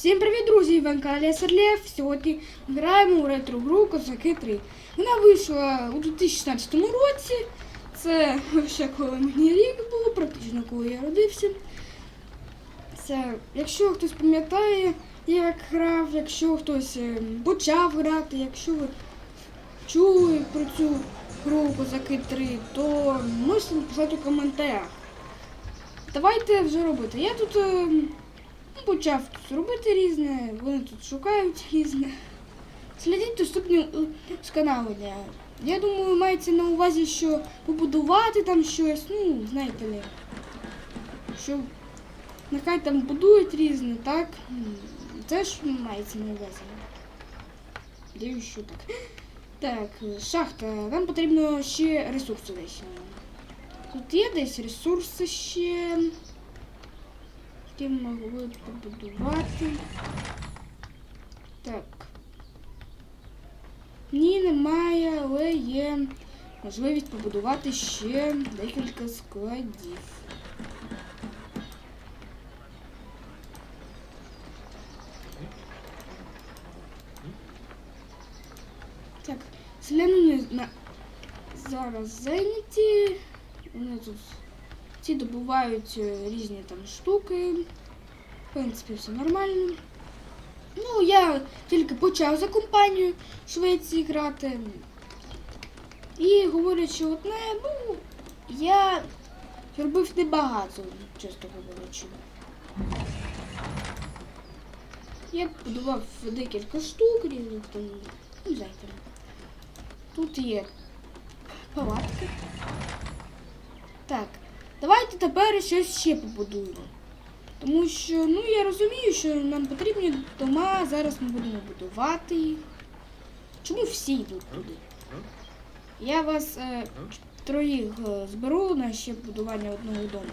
Всім привіт, друзі! Іван Каля Серлєв. Сьогодні граємо у ретро-гру Козаки 3. Вона вийшла у 2016 році. Це ще коли мені рік було, практично коли я родився. Це, якщо хтось пам'ятає, як грав, якщо хтось е, почав грати, якщо ви чули про цю гру Козаки 3, то можете написати у коментарях. Давайте вже робити. Я тут. Е, Ну, почав тут робити різне, вони тут шукають різне. Слідіть доступні е, встановлення. Я думаю, мається на увазі, що побудувати там щось, ну, знаєте ли, що нехай там будують різне, так? Це ж мається на увазі. Дивлюсь, що так. Так, шахта. Нам потрібно ще ресурси десь. Тут є десь ресурси ще. Які могли побудувати. Так. Ні, немає, але є можливість побудувати ще декілька складів. Так, селянини на... зараз зайняті. Вони тут ці добувають е, різні там штуки. В принципі, все нормально. Ну, я тільки почав за компанію в Швеції грати. І говорять, що не, ну, я робив небагато, чесно говорячи. Я будував декілька штук різних там, ну, знаєте. Тут є палатки. Так, давайте тепер щось ще побудуємо. Тому що, ну я розумію, що нам потрібні дома, зараз ми будемо будувати їх. Чому всі йдуть туди? Я вас е, троїх е, зберу на ще будування одного дому.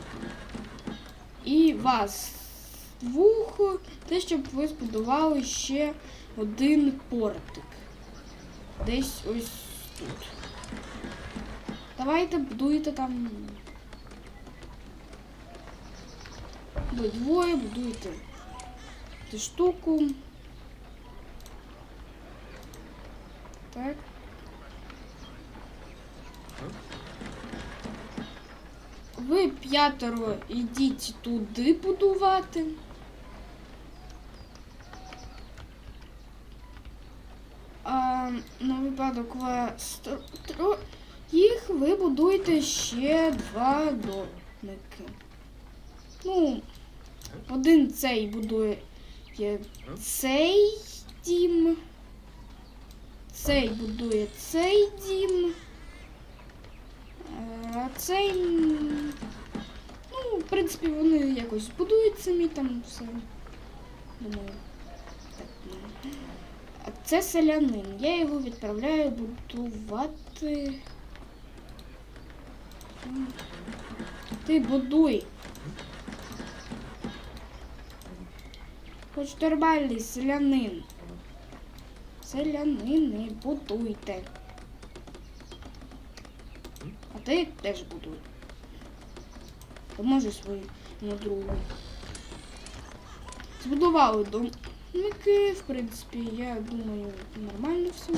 І вас двох, те, щоб ви збудували ще один портик. Десь ось тут. Давайте будуйте там. Ви двоє будуєте цю штуку. Так. Ви п'ятеро йдіть туди будувати. А, на випадок вас їх ви будуєте ще два домики. Ну, один цей будує цей дім. Цей будує цей дім. Е, А цей. Ну, в принципі, вони якось будують самі там все. Думаю. Так, ну. А це селянин. Я його відправляю будувати. Ти будуй. Хоч нормальний селянин. Селянини, будуйте. А ти теж будуй. Поможи своєму другу. Збудували домики, в принципі, я думаю, нормально все.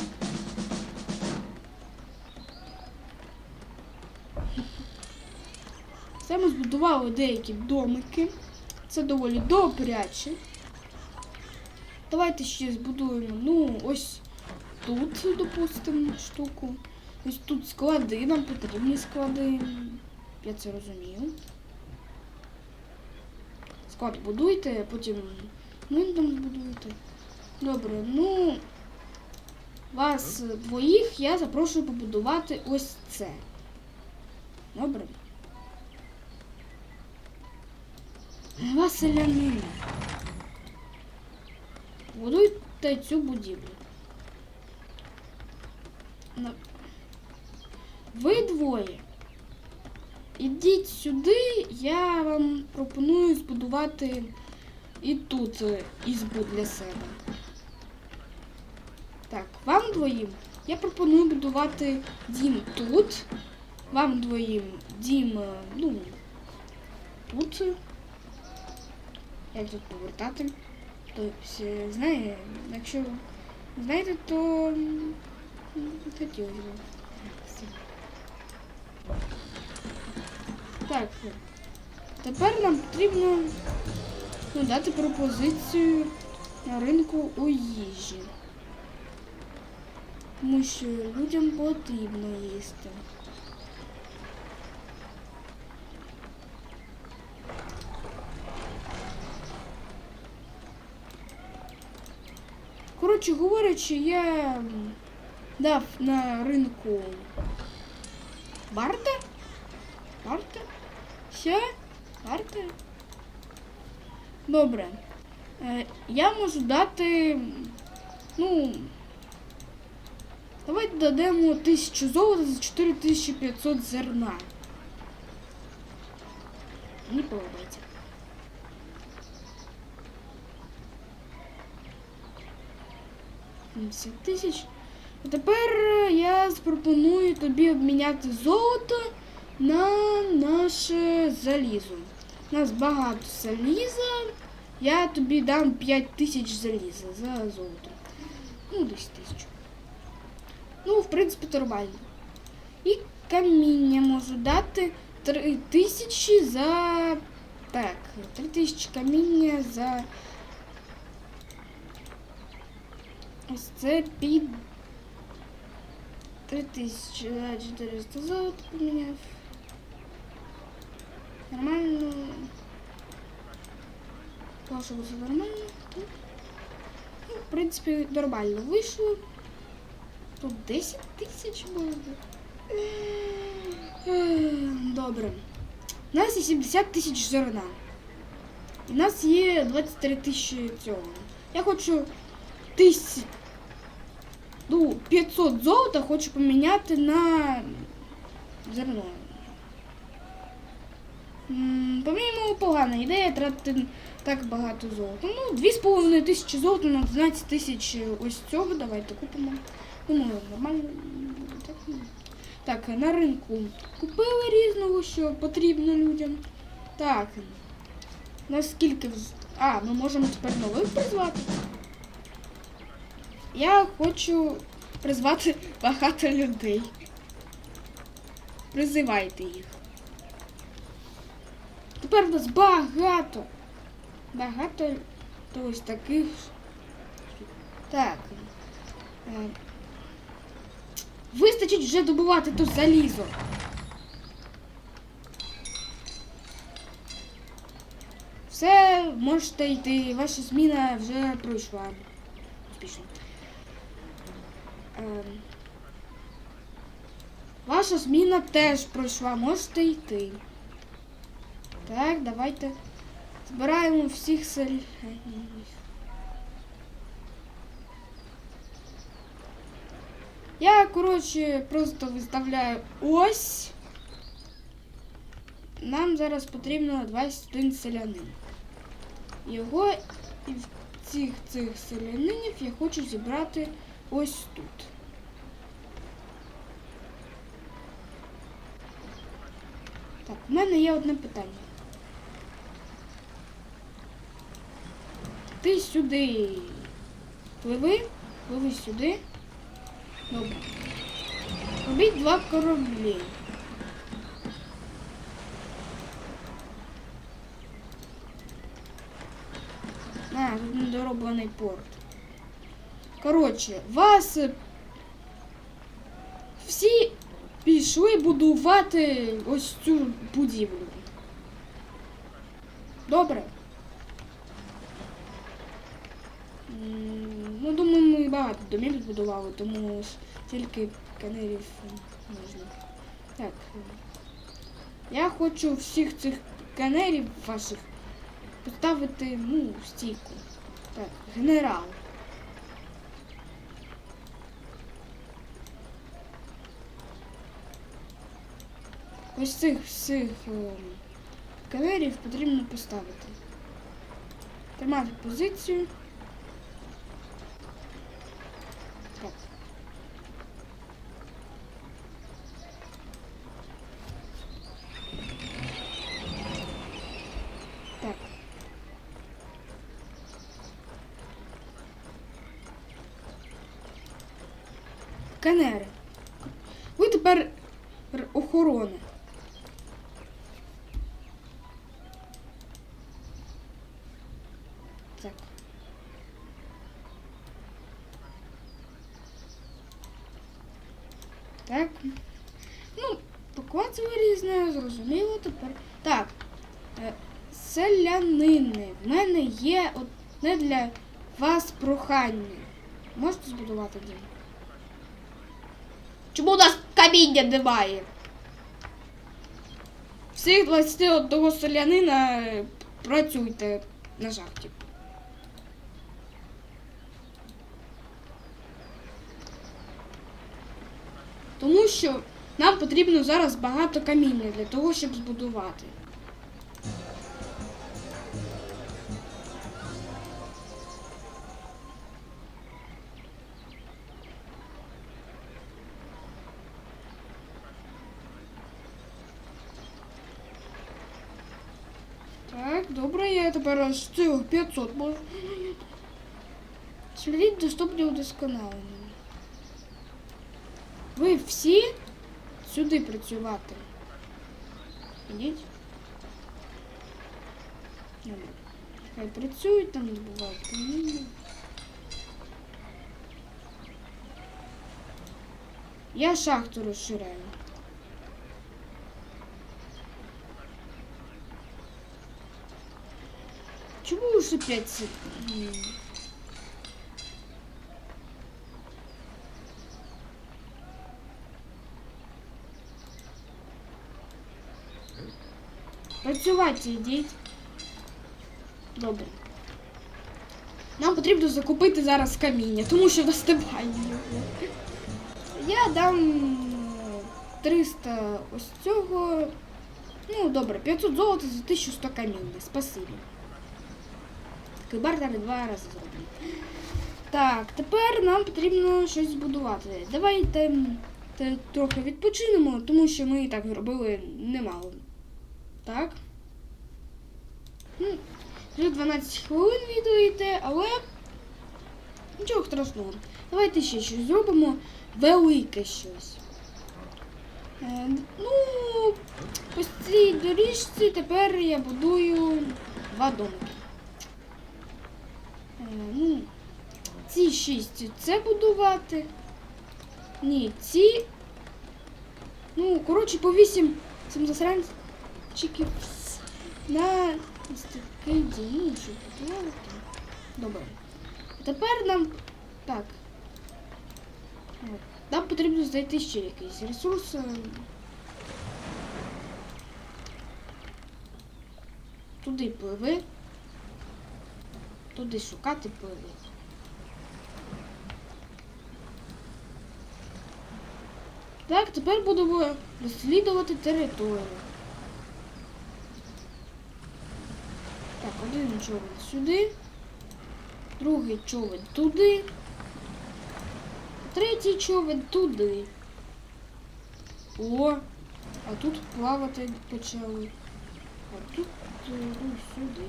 Це ми збудували деякі домики. Це доволі добряче. Давайте ще збудуємо, ну, ось тут, допустимо, штуку. Ось тут склади, нам потрібні склади. Я це розумію. Склад будуйте, потім ми там збудуєте. Добре, ну вас двоїх я запрошую побудувати ось це. Добре. Вас селянина. Будуйте цю будівлю. Ви двоє. Ідіть сюди, я вам пропоную збудувати і тут е, ізбу для себе. Так, вам двоїм я пропоную будувати дім тут. Вам двоїм дім, е, ну, тут. Як тут повертати? Е, знає. Якщо знаєте, то м, хотілося б. Так. Тепер нам потрібно ну, дати пропозицію на ринку у їжі. Тому що людям потрібно їсти. Коротше говорячи, я дав на ринку бартер. Бартер? Все? Бартер? Добре. Е, я можу дати. Ну. Давайте дадемо 1000 золота за 4500 зерна. Мені подобається. Сімдесят тисяч. А тепер е, я запропоную тобі обміняти золото на наше залізо. У нас багато заліза. Я тобі дам 5 тисяч заліза за золото. Ну, 10 тисяч. Ну, в принципі, нормально. І каміння можу дати 3 тисячі за. Так, 3 тисячі каміння за. Ось це під 3000 за 400 золота поміняв. Нормально. Сказав, все нормально. Так. Ну, в принципі, нормально вийшло. Тут 10 тисяч. Ех, Добре. У нас є 70 тисяч зерна. У нас є 23 тисячі цього. Я хочу тисяч. Ну, 500 золота хочу поміняти на зерно. По-моєму, погана ідея тратити так багато золота. Ну, 2,5 тисячі золота на 12 тисяч ось цього. Давайте купимо. Думаю, нормально. Так, ну. так, на ринку купили різного, що потрібно людям. Так. Наскільки А, ми можемо тепер нових призвати. Я хочу призвати багато людей. Призивайте їх. Тепер у нас багато. Багато ось таких. Так. Е, Вистачить вже добувати то залізо. Все, можете йти. Ваша зміна вже пройшла. Успішно. Ем, Ваша зміна теж пройшла, можете йти. Так, давайте збираємо всіх селянів. Я, коротше, просто виставляю ось. Нам зараз потрібно 21 селянин. Його і в цих цих селянинів я хочу зібрати ось тут. Так, у мене є одне питання. Ти сюди пливи, пливи сюди. Добре. Робіть два кораблі. А, тут недороблений порт. Коротше, вас е, всі пішли будувати ось цю будівлю. Добре. Ну, думаю, ми багато домів збудували, тому тільки канерів можна. Так. Я хочу всіх цих канерів ваших поставити, ну, стійку. Так, генерал. ось цих всіх канерів потрібно поставити. Тримати позицію. Так. Канери. Ви тепер охорона. Мене є одне для вас прохання. Можете збудувати дім? Чому у нас каміння немає? Всіх 21 селянина е, працюйте на шахті. Тому що нам потрібно зараз багато каміння для того, щоб збудувати. добре, я тепер аж цього 500 можу. Слідіть доступні удосконалення. Ви всі сюди працювати. Ідіть. Добре. Хай працюють, там добувають каміння. Я шахту розширяю. Чому лише 5 сек- М. Працювати йдіть. Добре. Нам потрібно закупити зараз каміння, тому що в нас немає його. Я дам е, 300 ось цього. Ну, добре, 500 золота за 1100 каміння. Спасибі. Бартер два рази зроблю. Так, тепер нам потрібно щось збудувати. Давайте те- трохи відпочинемо, тому що ми так зробили немало. Так. Ну, вже 12 хвилин відео але нічого страшного. Давайте ще щось зробимо велике щось. Е, ну, по цій доріжці тепер я будую два домики. Ну, ці шість це будувати. Ні, ці. Ну, коротше, по вісім цим засранчиків на такий щоб будувати. Добре. Тепер нам. Так. Нам потрібно знайти ще якийсь ресурс. е, Туди пливи. Туди шукати пливи. Так, тепер будемо досліджувати територію. Так, один човен сюди, другий човен туди, третій човен туди. О, а тут плавати почали. А тут е, ну, сюди.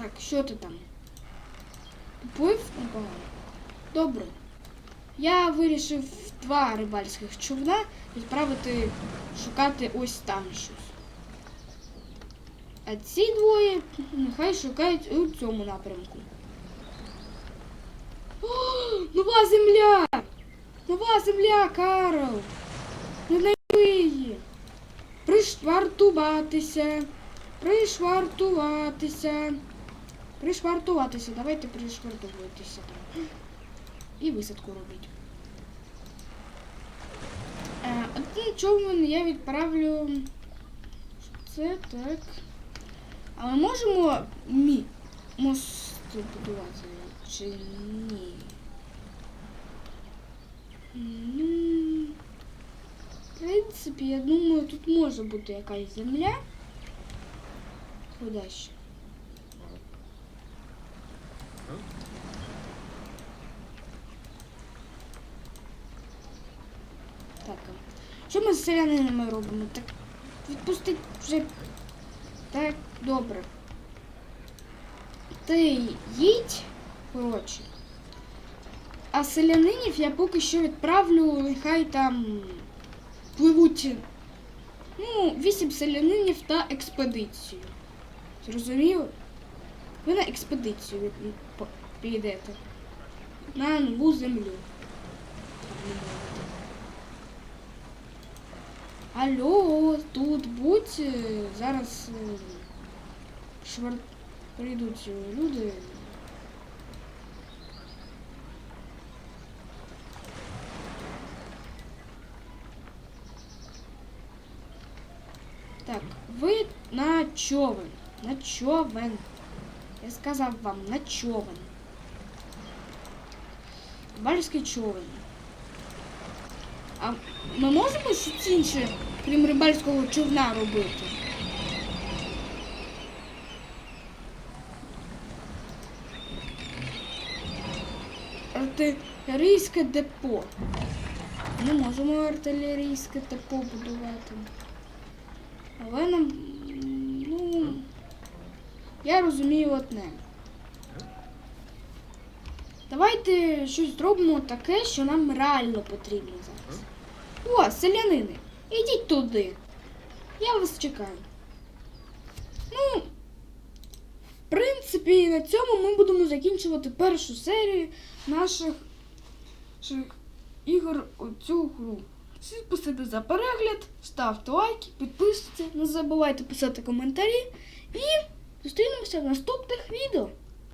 Так, що ти там? Поплив непогано. Добре. Я вирішив два рибальських човна відправити шукати ось там щось. А ці двоє нехай шукають у цьому напрямку. О, нова земля! Нова земля, Карл! Не знайди її! Пришвартуватися! Пришвартуватися! Пришвартуватися! Давайте пришвартовуйтеся там. І висадку робіть. Е, Один човен я відправлю. Це так. А ми можемо мі мост будувати чи ні? Ну, В принципі, я думаю, тут може бути якась земля. Ходяща. Так. Що ми з селянинами робимо? Так відпустить вже. Так, добре. Ти їдь, коротше. А селянинів я поки що відправлю, нехай там пливуть ну, вісім селянинів та експедицію. Зрозуміло? Ви на експедицію від- від- по- підете. На нову землю. Так би мовити. Алло, тут будь е, зараз е, швар... прийдуть е, люди. Так, ви на човен. На човен. Я сказав вам на човен. Рибальський човен. А ми можемо щось інше, крім рибальського човна, робити? Артилерійське депо. Ми можемо артилерійське депо будувати. Але нам. Я розумію одне. Давайте щось зробимо таке, що нам реально потрібно зараз. О, селянини, ідіть туди. Я вас чекаю. Ну, в принципі, на цьому ми будемо закінчувати першу серію наших, наших ігор у цю гру. Всім спасибі за перегляд, ставте лайки, підписуйтесь, не забувайте писати коментарі і зустрінемося в наступних відео.